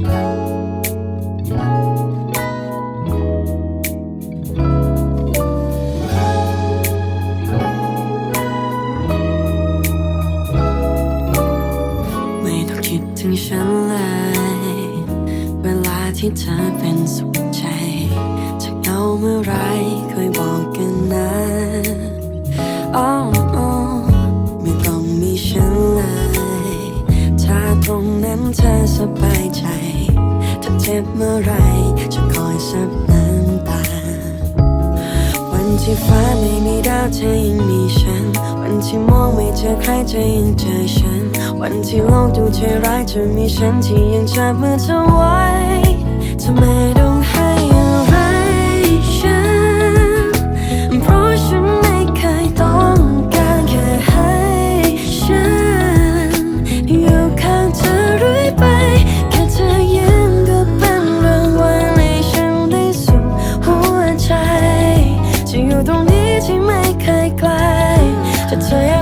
ไม่ต้องคิดถึงฉันเลย เวลาที่เธอเป็นสุขใจจะเอาเมื่อไร เธอสบายใจถ้าเจ็บเมื่อไรจะคอยซับน้ำตา วันที่ฟ้าไม่มีดาวเธอยังมีฉัน วันที่มองไม่เจอใครเธอยังเจอฉัน วันที่โลกดูใจร้ายเธอมีฉันที่ยังจับมือเธอไว้ทำไม่ to tell you